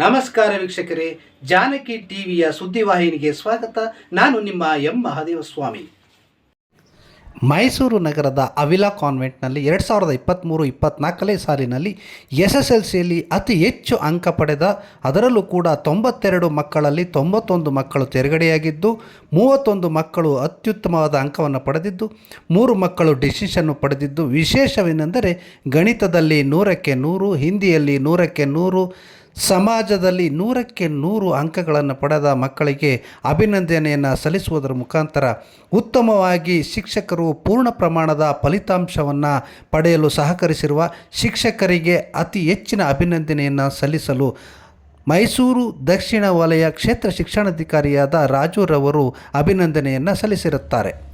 ನಮಸ್ಕಾರ ವೀಕ್ಷಕರೇ, ಜಾನಕಿ ಟಿವಿಯ ಸುದ್ದಿವಾಹಿನಿಗೆ ಸ್ವಾಗತ. ನಾನು ನಿಮ್ಮ ಎಂ. ಮಹಾದೇವ ಸ್ವಾಮಿ ಮೈಸೂರು ನಗರದ ಅವಿಲಾ ಕಾನ್ವೆಂಟ್ನಲ್ಲಿ ಎರಡು ಸಾವಿರದ ಇಪ್ಪತ್ತ್ಮೂರು ಇಪ್ಪತ್ತ್ನಾಲ್ಕನೇ ಸಾಲಿನಲ್ಲಿ ಎಸ್ ಎಸ್ ಎಲ್ ಸಿಯಲ್ಲಿ ಅತಿ ಹೆಚ್ಚು ಅಂಕ ಪಡೆದ, ಅದರಲ್ಲೂ ಕೂಡ ತೊಂಬತ್ತೆರಡು ಮಕ್ಕಳಲ್ಲಿ ತೊಂಬತ್ತೊಂದು ಮಕ್ಕಳು ತೆರಗಡೆಯಾಗಿದ್ದು, ಮೂವತ್ತೊಂದು ಮಕ್ಕಳು ಅತ್ಯುತ್ತಮವಾದ ಅಂಕವನ್ನು ಪಡೆದಿದ್ದು, ಮೂರು ಮಕ್ಕಳು ಡಿಸಿಷನ್ನು ಪಡೆದಿದ್ದು. ವಿಶೇಷವೇನೆಂದರೆ ಗಣಿತದಲ್ಲಿ ನೂರಕ್ಕೆ ನೂರು, ಹಿಂದಿಯಲ್ಲಿ ನೂರಕ್ಕೆ ನೂರು ಸಮಾಜದಲ್ಲಿ ನೂರಕ್ಕೆ ನೂರು ಅಂಕಗಳನ್ನು ಪಡೆದ ಮಕ್ಕಳಿಗೆ ಅಭಿನಂದನೆಯನ್ನು ಸಲ್ಲಿಸುವುದರ ಮುಖಾಂತರ ಉತ್ತಮವಾಗಿ ಶಿಕ್ಷಕರು ಪೂರ್ಣ ಪ್ರಮಾಣದ ಫಲಿತಾಂಶವನ್ನು ಪಡೆಯಲು ಸಹಕರಿಸಿರುವ ಶಿಕ್ಷಕರಿಗೆ ಅತಿ ಹೆಚ್ಚಿನ ಅಭಿನಂದನೆಯನ್ನು ಸಲ್ಲಿಸಲು ಮೈಸೂರು ದಕ್ಷಿಣ ವಲಯ ಕ್ಷೇತ್ರ ಶಿಕ್ಷಣಾಧಿಕಾರಿಯಾದ ರಾಜುರವರು ಅಭಿನಂದನೆಯನ್ನು ಸಲ್ಲಿಸಿರುತ್ತಾರೆ.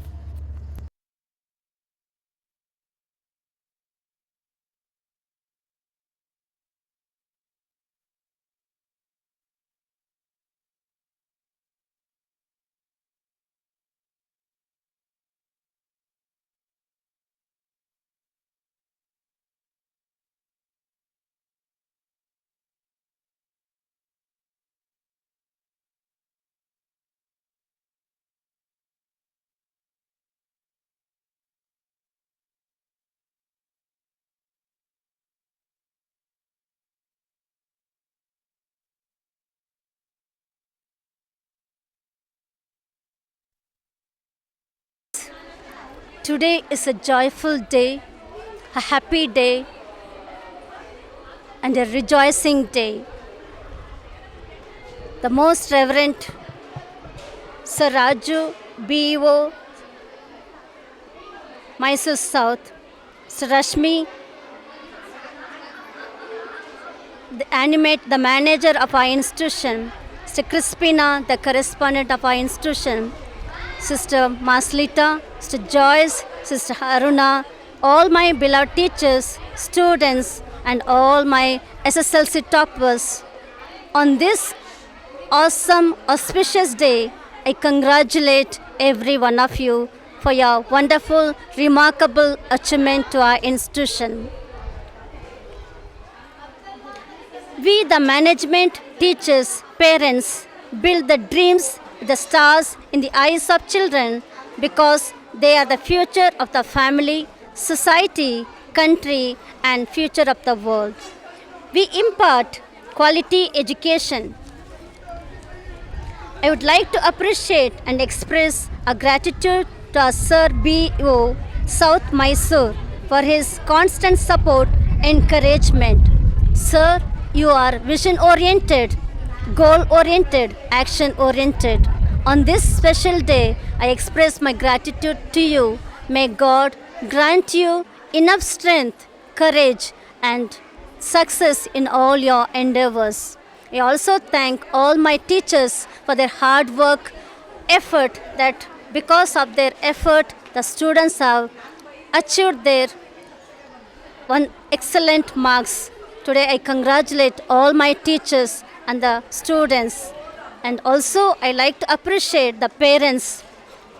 Today is a joyful day, a happy day, and a rejoicing day. The most reverend Sir Raju BEO, Mysore South, Sir Rashmi, the animate the manager of our institution, Sir Crispina, the correspondent of our institution, Sister Maslita, Sister Joyce, Sister Haruna, all my beloved teachers, students, and all my SSLC toppers. On this awesome, auspicious day, I congratulate every one of you for your wonderful, remarkable achievement to our institution. We, the management, teachers, parents, build the dreams, the stars in the eyes of children because they are the future of the family, society, country, and future of the world. We impart quality education. I would like to appreciate and express our gratitude to our Sir B.O. South Mysore for his constant support, and encouragement. Sir, you are vision oriented, goal oriented, action oriented. On this special day, I express my gratitude to you. May God grant you enough strength, courage, and success in all your endeavors. I also thank all my teachers for their hard work, effort that because of their effort, the students have achieved their one excellent marks. Today I congratulate all my teachers and the students. And also I like to appreciate the parents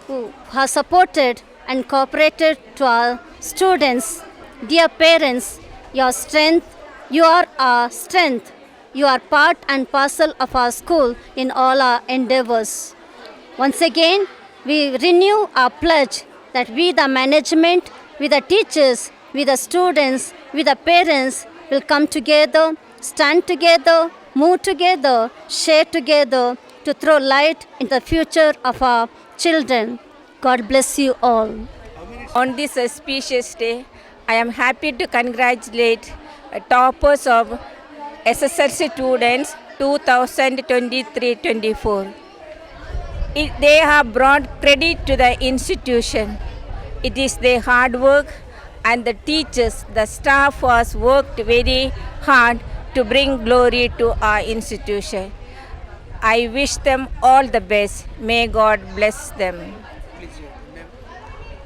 who have supported and cooperated to our students. Dear parents, your strength, you are our strength. You are part and parcel of our school in all our endeavors. Once again, we renew our pledge that we, the management, we, the teachers, we, the students, we, the parents, will come together, stand together, move together, share together to throw light in the future of our children. God bless you all. On this auspicious day, I am happy to congratulate toppers of SSLC students 2023-24. They have brought credit to the institution. It is their hard work and the teachers, the staff has worked very hard to bring glory to our institution. I wish them all the best. May God bless them.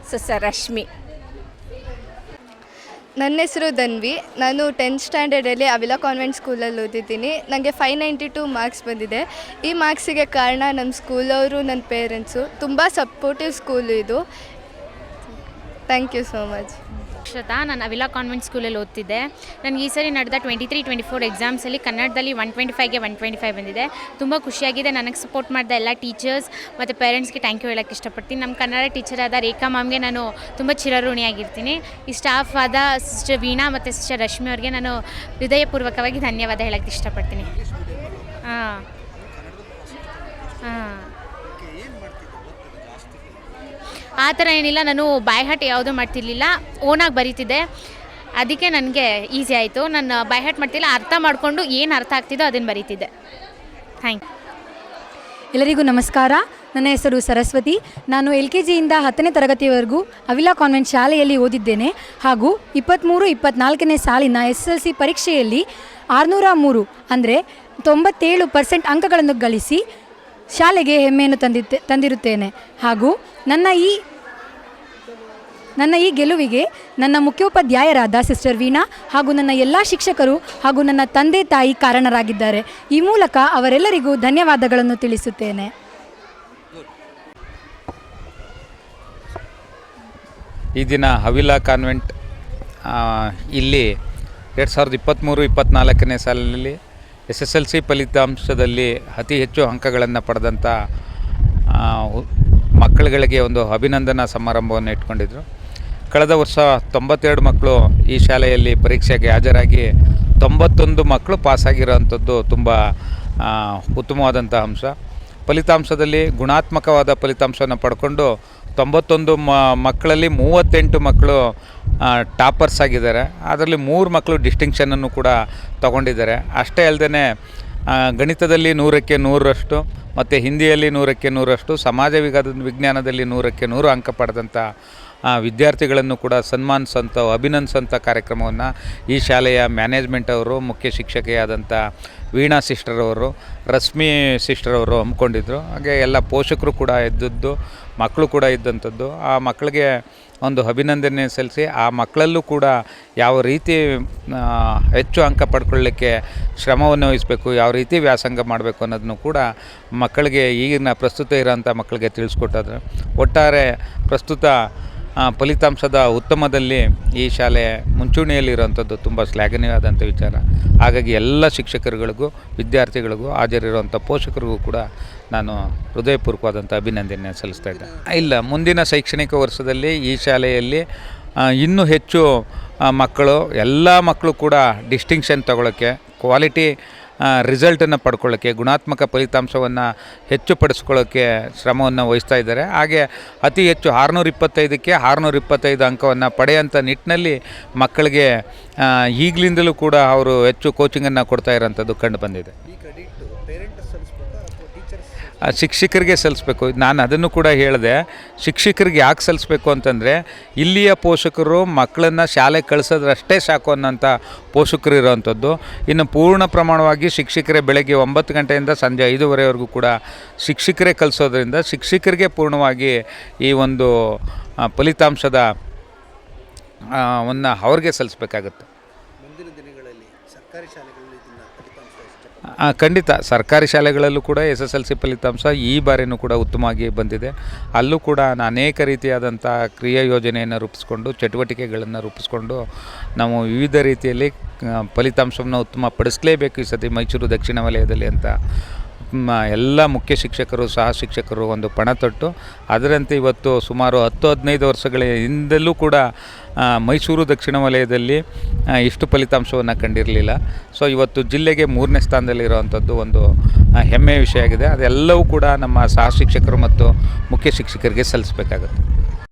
Sister Rashmi. ನನ್ನ ಹೆಸರು ಧನ್ವಿ ನಾನು tenth ಸ್ಟ್ಯಾಂಡರ್ಡಲ್ಲಿ ಅವಿಲಾ convent ಸ್ಕೂಲಲ್ಲಿ ಓದಿದ್ದೀನಿ ನನಗೆ five ninety two marks ಬಂದಿದೆ ಈ ಮಾರ್ಕ್ಸಿಗೆ ಕಾರಣ ನಮ್ಮ ಸ್ಕೂಲವರು ನನ್ನ ಪೇರೆಂಟ್ಸು ತುಂಬ ಸಪೋರ್ಟಿವ್ ಸ್ಕೂಲು ಇದು thank you so much Akshata ನಾನು ಅವಿಲಾ ಕಾನ್ವೆಂಟ್ ಸ್ಕೂಲಲ್ಲಿ ಓದ್ತಿದ್ದೆ. ನನಗೆ ಈ ಸರಿ ನಡೆದ ಟ್ವೆಂಟಿ ತ್ರೀ ಟ್ವೆಂಟಿ ಫೋರ್ ಎಕ್ಸಾಮ್ಸಲ್ಲಿ ಕನ್ನಡದಲ್ಲಿ ಒನ್ ಟ್ವೆಂಟಿ ಫೈವ್ಗೆ ಒನ್ ಟ್ವೆಂಟಿ ಫೈವ್ ಬಂದಿದೆ. ತುಂಬ ಖುಷಿಯಾಗಿದೆ, ನನಗೆ ಸಪೋರ್ಟ್ ಮಾಡಿದ ಎಲ್ಲ ಟೀಚರ್ಸ್ ಮತ್ತು ಪೇರೆಂಟ್ಸ್ಗೆ ಥ್ಯಾಂಕ್ ಯು ಹೇಳೋಕ್ಕೆ ಇಷ್ಟಪಡ್ತೀನಿ. ನಮ್ಮ ಕನ್ನಡ ಟೀಚರ್ ಆದ ರೇಖಾ ಮ್ಯಾಮ್ಗೆ ನಾನು ತುಂಬ ಚಿರಋಣಿಯಾಗಿರ್ತೀನಿ ಈ ಸ್ಟಾಫ್ ಆದ ಸಿಸ್ಟರ್ ವೀಣಾ ಮತ್ತು ಸಿಸ್ಟರ್ ರಶ್ಮಿ ಅವ್ರಿಗೆ ನಾನು ಹೃದಯಪೂರ್ವಕವಾಗಿ ಧನ್ಯವಾದ ಹೇಳೋಕ್ಕೆ ಇಷ್ಟಪಡ್ತೀನಿ. ಹಾಂ ಆ ಥರ ಏನಿಲ್ಲ, ನಾನು ಬಾಯ್ಹಾಟ್ ಯಾವುದೂ ಮಾಡ್ತಿರ್ಲಿಲ್ಲ ಓನಾಗಿ ಬರೀತಿದ್ದೆ. ಅದಕ್ಕೆ ನನಗೆ ಈಸಿ ಆಯಿತು. ನಾನು ಬಾಯ್ಹಾಟ್ ಮಾಡ್ತಿಲ್ಲ, ಅರ್ಥ ಮಾಡಿಕೊಂಡು ಏನು ಅರ್ಥ ಆಗ್ತಿದ್ದೋ ಅದನ್ನು ಬರೀತಿದ್ದೆ. ಥ್ಯಾಂಕ್ ಎಲ್ಲರಿಗೂ ನಮಸ್ಕಾರ. ನನ್ನ ಹೆಸರು ಸರಸ್ವತಿ. ನಾನು ಎಲ್ ಕೆ ಜಿಯಿಂದ ಹತ್ತನೇ ತರಗತಿಯವರೆಗೂ ಅವಿಲಾ ಕಾನ್ವೆಂಟ್ ಶಾಲೆಯಲ್ಲಿ ಓದಿದ್ದೇನೆ. ಹಾಗೂ ಇಪ್ಪತ್ತ್ಮೂರು ಇಪ್ಪತ್ತ್ನಾಲ್ಕನೇ ಸಾಲಿನ ಎಸ್ ಎಲ್ ಸಿ ಪರೀಕ್ಷೆಯಲ್ಲಿ ಆರುನೂರ ಮೂರು ಅಂದರೆ ತೊಂಬತ್ತೇಳು ಪರ್ಸೆಂಟ್ ಅಂಕಗಳನ್ನು ಗಳಿಸಿ ಶಾಲೆಗೆ ಹೆಮ್ಮೆಯನ್ನು ತಂದಿದ್ದೆ, ತಂದಿರುತ್ತೇನೆ. ಹಾಗೂ ನನ್ನ ಈ ನನ್ನ ಈ ಗೆಲುವಿಗೆ ನನ್ನ ಮುಖ್ಯೋಪಾಧ್ಯಾಯರಾದ ಸಿಸ್ಟರ್ ವೀಣಾ ಹಾಗೂ ನನ್ನ ಎಲ್ಲ ಶಿಕ್ಷಕರು ಹಾಗೂ ನನ್ನ ತಂದೆ ತಾಯಿ ಕಾರಣರಾಗಿದ್ದಾರೆ. ಈ ಮೂಲಕ ಅವರೆಲ್ಲರಿಗೂ ಧನ್ಯವಾದಗಳನ್ನು ತಿಳಿಸುತ್ತೇನೆ. ಈ ದಿನ ಹವಿಲಾ ಕಾನ್ವೆಂಟ್ ಇಲ್ಲಿ ಎರಡು ಸಾವಿರದ ಇಪ್ಪತ್ತ್ಮೂರು ಇಪ್ಪತ್ತ್ನಾಲ್ಕನೇ ಸಾಲಿನಲ್ಲಿ ಎಸ್ ಎಸ್ ಎಲ್ ಸಿ ಫಲಿತಾಂಶದಲ್ಲಿ ಅತಿ ಹೆಚ್ಚು ಅಂಕಗಳನ್ನು ಪಡೆದಂಥ ಮಕ್ಕಳುಗಳಿಗೆ ಒಂದು ಅಭಿನಂದನಾ ಸಮಾರಂಭವನ್ನು ಇಟ್ಕೊಂಡಿದ್ರು. ಕಳೆದ ವರ್ಷ ತೊಂಬತ್ತೆರಡು ಮಕ್ಕಳು ಈ ಶಾಲೆಯಲ್ಲಿ ಪರೀಕ್ಷೆಗೆ ಹಾಜರಾಗಿ ತೊಂಬತ್ತೊಂದು ಮಕ್ಕಳು ಪಾಸಾಗಿರೋವಂಥದ್ದು ತುಂಬ ಉತ್ತಮವಾದಂಥ ಅಂಶ. ಫಲಿತಾಂಶದಲ್ಲಿ ಗುಣಾತ್ಮಕವಾದ ಫಲಿತಾಂಶವನ್ನು ಪಡ್ಕೊಂಡು ತೊಂಬತ್ತೊಂದು ಮಕ್ಕಳಲ್ಲಿ ಮೂವತ್ತೆಂಟು ಮಕ್ಕಳು ಟಾಪರ್ಸ್ ಆಗಿದ್ದಾರೆ. ಅದರಲ್ಲಿ ಮೂರು ಮಕ್ಕಳು ಡಿಸ್ಟಿಂಕ್ಷನನ್ನು ಕೂಡ ತಗೊಂಡಿದ್ದಾರೆ. ಅಷ್ಟೇ ಅಲ್ಲದೆ ಗಣಿತದಲ್ಲಿ ನೂರಕ್ಕೆ ನೂರರಷ್ಟು ಮತ್ತು ಹಿಂದಿಯಲ್ಲಿ ನೂರಕ್ಕೆ ನೂರಷ್ಟು ಸಮಾಜ ವಿಗ ವಿಜ್ಞಾನದಲ್ಲಿ ನೂರಕ್ಕೆ ನೂರು ಅಂಕ ಪಡೆದಂಥ ವಿದ್ಯಾರ್ಥಿಗಳನ್ನು ಕೂಡ ಸನ್ಮಾನಿಸೋಂಥ ಅಭಿನಂದಿಸೋಂಥ ಕಾರ್ಯಕ್ರಮವನ್ನು ಈ ಶಾಲೆಯ ಮ್ಯಾನೇಜ್ಮೆಂಟ್ ಅವರು, ಮುಖ್ಯ ಶಿಕ್ಷಕಿಯಾದಂಥ ವೀಣಾ ಸಿಸ್ಟರ್ ಅವರು, ರಶ್ಮಿ ಸಿಸ್ಟರ್ ಅವರು ಹಮ್ಮಿಕೊಂಡಿದ್ರು. ಹಾಗೆ ಎಲ್ಲ ಪೋಷಕರು ಕೂಡ ಇದ್ದದ್ದು, ಮಕ್ಕಳು ಕೂಡ ಇದ್ದಂಥದ್ದು. ಆ ಮಕ್ಕಳಿಗೆ ಒಂದು ಅಭಿನಂದನೆ ಸಲ್ಲಿಸಿ, ಆ ಮಕ್ಕಳಲ್ಲೂ ಕೂಡ ಯಾವ ರೀತಿ ಹೆಚ್ಚು ಅಂಕ ಪಡ್ಕೊಳ್ಳಿಕ್ಕೆ ಶ್ರಮವನ್ನು ವಹಿಸಬೇಕು, ಯಾವ ರೀತಿ ವ್ಯಾಸಂಗ ಮಾಡಬೇಕು ಅನ್ನೋದನ್ನು ಕೂಡ ಮಕ್ಕಳಿಗೆ ಈಗಿನ ಪ್ರಸ್ತುತ ಇರೋಂಥ ಮಕ್ಕಳಿಗೆ ತಿಳಿಸ್ಕೊಟ್ಟಿದ್ರು. ಒಟ್ಟಾರೆ ಪ್ರಸ್ತುತ ಫಲಿತಾಂಶದ ಉತ್ತಮದಲ್ಲಿ ಈ ಶಾಲೆ ಮುಂಚೂಣಿಯಲ್ಲಿರುವಂಥದ್ದು ತುಂಬ ಶ್ಲಾಘನೀಯವಾದಂಥ ವಿಚಾರ. ಹಾಗಾಗಿ ಎಲ್ಲ ಶಿಕ್ಷಕರುಗಳಿಗೂ, ವಿದ್ಯಾರ್ಥಿಗಳಿಗೂ ಹಾಜರಿರುವಂಥ ಪೋಷಕರಿಗೂ ಕೂಡ ನಾನು ಹೃದಯಪೂರ್ವಕವಾದಂಥ ಅಭಿನಂದನೆ ಸಲ್ಲಿಸ್ತಾ ಇದ್ದೆ ಇಲ್ಲ, ಮುಂದಿನ ಶೈಕ್ಷಣಿಕ ವರ್ಷದಲ್ಲಿ ಈ ಶಾಲೆಯಲ್ಲಿ ಇನ್ನೂ ಹೆಚ್ಚು ಮಕ್ಕಳು, ಎಲ್ಲ ಮಕ್ಕಳು ಕೂಡ ಡಿಸ್ಟಿಂಕ್ಷನ್ ತಗೊಳ್ಳೋಕ್ಕೆ ಕ್ವಾಲಿಟಿ ರಿಸಲ್ಟನ್ನು ಪಡ್ಕೊಳ್ಳೋಕ್ಕೆ, ಗುಣಾತ್ಮಕ ಫಲಿತಾಂಶವನ್ನು ಹೆಚ್ಚು ಪಡಿಸ್ಕೊಳ್ಳೋಕ್ಕೆ ಶ್ರಮವನ್ನು ವಹಿಸ್ತಾ ಇದ್ದಾರೆ. ಹಾಗೆ ಅತಿ ಹೆಚ್ಚು ಆರುನೂರ ಇಪ್ಪತ್ತೈದಕ್ಕೆ ಆರುನೂರ ಇಪ್ಪತ್ತೈದು ಅಂಕವನ್ನು ಪಡೆಯುವಂಥ ನಿಟ್ಟಿನಲ್ಲಿ ಮಕ್ಕಳಿಗೆ ಈಗಲಿಂದಲೂ ಕೂಡ ಅವರು ಹೆಚ್ಚು ಕೋಚಿಂಗನ್ನು ಕೊಡ್ತಾ ಇರೋಂಥದ್ದು ಕಂಡು ಬಂದಿದೆ. ಶಿಕ್ಷಕರಿಗೆ ಸಲ್ಲಿಸ್ಬೇಕು. ನಾನು ಅದನ್ನು ಕೂಡ ಹೇಳಿದೆ ಶಿಕ್ಷಕರಿಗೆ ಯಾಕೆ ಸಲ್ಲಿಸ್ಬೇಕು ಅಂತಂದರೆ ಇಲ್ಲಿಯ ಪೋಷಕರು ಮಕ್ಕಳನ್ನು ಶಾಲೆಗೆ ಕಳಿಸೋದ್ರಷ್ಟೇ ಸಾಕು ಅನ್ನೋಂಥ ಪೋಷಕರು ಇರೋವಂಥದ್ದು ಇನ್ನು ಪೂರ್ಣ ಪ್ರಮಾಣವಾಗಿ ಶಿಕ್ಷಕರೇ ಬೆಳಗ್ಗೆ ಒಂಬತ್ತು ಗಂಟೆಯಿಂದ ಸಂಜೆ ಐದುವರೆವರೆಗೂ ಕೂಡ ಶಿಕ್ಷಕರೇ ಕಲಿಸೋದ್ರಿಂದ ಶಿಕ್ಷಕರಿಗೆ ಪೂರ್ಣವಾಗಿ ಈ ಒಂದು ಫಲಿತಾಂಶದ ಸಲ್ಲಿಸ್ಬೇಕಾಗತ್ತೆ. ಮುಂದಿನ ಅವ್ರಿಗೆ ಸರ್ಕಾರಿ ಆ, ಖಂಡಿತ ಸರ್ಕಾರಿ ಶಾಲೆಗಳಲ್ಲೂ ಕೂಡ ಎಸ್ ಎಸ್ ಎಲ್ ಸಿ ಫಲಿತಾಂಶ ಈ ಬಾರಿನೂ ಕೂಡ ಉತ್ತಮವಾಗಿ ಬಂದಿದೆ. ಅಲ್ಲೂ ಕೂಡ ಅನೇಕ ರೀತಿಯಾದಂಥ ಕ್ರಿಯಾ ಯೋಜನೆಯನ್ನು ರೂಪಿಸ್ಕೊಂಡು, ಚಟುವಟಿಕೆಗಳನ್ನು ರೂಪಿಸ್ಕೊಂಡು, ನಾವು ವಿವಿಧ ರೀತಿಯಲ್ಲಿ ಫಲಿತಾಂಶವನ್ನು ಉತ್ತಮ ಪಡಿಸಲೇಬೇಕು ಈ ಸತಿ ಮೈಸೂರು ದಕ್ಷಿಣ ವಲಯದಲ್ಲಿ ಅಂತ ಎಲ್ಲ ಮುಖ್ಯ ಶಿಕ್ಷಕರು ಸಹ ಶಿಕ್ಷಕರು ಒಂದು ಪಣ ತೊಟ್ಟು ಅದರಂತೆ ಇವತ್ತು ಸುಮಾರು ಹತ್ತು, ಹದಿನೈದು ವರ್ಷಗಳ ಹಿಂದಲೂ ಕೂಡ ಮೈಸೂರು ದಕ್ಷಿಣ ವಲಯದಲ್ಲಿ ಇಷ್ಟು ಫಲಿತಾಂಶವನ್ನು ಕಂಡಿರಲಿಲ್ಲ. ಸೊ ಇವತ್ತು ಜಿಲ್ಲೆಗೆ ಮೂರನೇ ಸ್ಥಾನದಲ್ಲಿರುವಂಥದ್ದು ಒಂದು ಹೆಮ್ಮೆಯ ವಿಷಯ ಆಗಿದೆ. ಅದೆಲ್ಲವೂ ಕೂಡ ನಮ್ಮ ಸಹ ಶಿಕ್ಷಕರು ಮತ್ತು ಮುಖ್ಯ ಶಿಕ್ಷಕರಿಗೆ ಸಲ್ಲಿಸಬೇಕಾಗುತ್ತೆ.